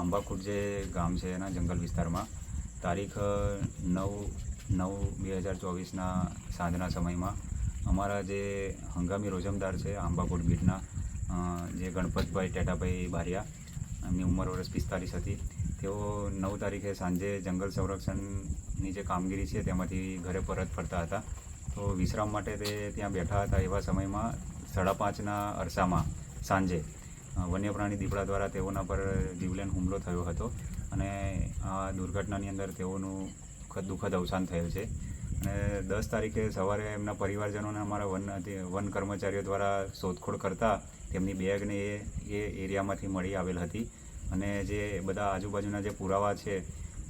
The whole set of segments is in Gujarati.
આંબાખુટ જે ગામ છે એના જંગલ વિસ્તારમાં, તારીખ નવ નવ બે હજાર ચોવીસના સાંજના સમયમાં અમારા જે હંગામી રોજમદાર છે આંબાખુટ બીટના જે ગણપતભાઈ ટેટાભાઈ બારિયા, એમની ઉંમર વર્ષ પિસ્તાલીસ હતી, તેઓ નવ તારીખે સાંજે જંગલ સંરક્ષણની જે કામગીરી છે તેમાંથી ઘરે પરત ફરતા હતા. તો વિશ્રામ માટે તે ત્યાં બેઠા હતા એવા સમયમાં સાડા પાંચના અરસામાં સાંજે વન્ય પ્રાણી દીપડા દ્વારા તેઓના પર જીવલેણ હુમલો થયો હતો અને આ દુર્ઘટનાની અંદર તેઓનું દુઃખદ દુઃખદ અવસાન થયેલ છે. અને દસ તારીખે સવારે એમના પરિવારજનોને અમારા વન વન કર્મચારીઓ દ્વારા શોધખોળ કરતા તેમની બેગને એ એ એરિયામાંથી મળી આવેલ હતી. અને જે બધા આજુબાજુના જે પુરાવા છે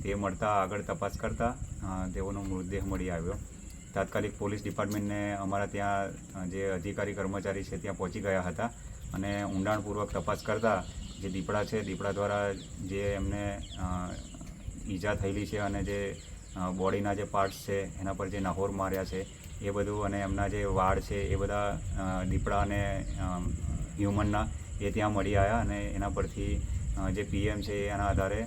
તે મળતા આગળ તપાસ કરતા તેઓનો મૃતદેહ મળી આવ્યો. તાત્કાલિક પોલીસ ડિપાર્ટમેન્ટને અમારા ત્યાં જે અધિકારી કર્મચારી છે ત્યાં પહોંચી ગયા હતા. અને ઊંડાણપૂર્વક તપાસ કરતા જે દીપડા છે, દીપડા દ્વારા જે એમને ઈજા થયેલી છે અને જે બોડીના જે પાર્ટ્સ છે, એના પર જે નહોર માર્યા છે, એ બધું અને એમના જે વાળ છે, એ બધા દીપડા અને હ્યુમનના એ ત્યાં મળી આવ્યા અને એના પરથી જે પીએમ છે, એના આધારે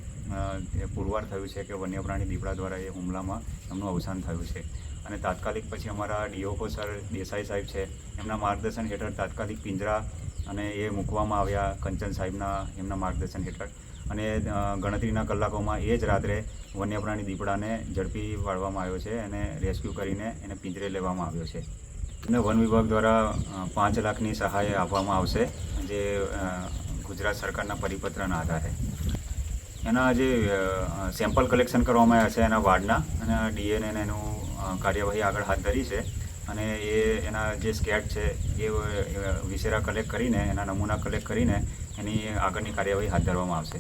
પુરવાર થયું છે કે વન્ય પ્રાણી દીપડા દ્વારા એ હુમલામાં એમનું અવસાન થયું છે. અને તાત્કાલિક પછી અમારા ડીઓકો સર દેસાઈ સાહેબ છે, એમના માર્ગદર્શન હેઠળ તાત્કાલિક પિંજરા અને એ મૂકવામાં આવ્યા કંચન સાહેબના એમના માર્ગદર્શન હેઠળ. અને ગણતરીના કલાકોમાં એ જ રાત્રે વન્યપ્રાણી દીપડાને ઝડપી પાડવામાં આવ્યો છે અને રેસ્ક્યુ કરીને એને પિંજરે લેવામાં આવ્યો છે. અને વન વિભાગ દ્વારા પાંચ લાખની સહાય આપવામાં આવશે, જે ગુજરાત સરકારના પરિપત્રના આધારે. એના જે સેમ્પલ કલેક્શન કરવામાં આવ્યા છે એના વાર્ડના, અને ડીએનએને એનું કાર્યવાહી આગળ હાથ ધરી છે. અને એ એના જે સ્કેટ છે, એ વિશેરા કલેક્ટ કરીને, એના નમૂના કલેક્ટ કરીને એની આગળની કાર્યવાહી હાથ ધરવામાં આવશે.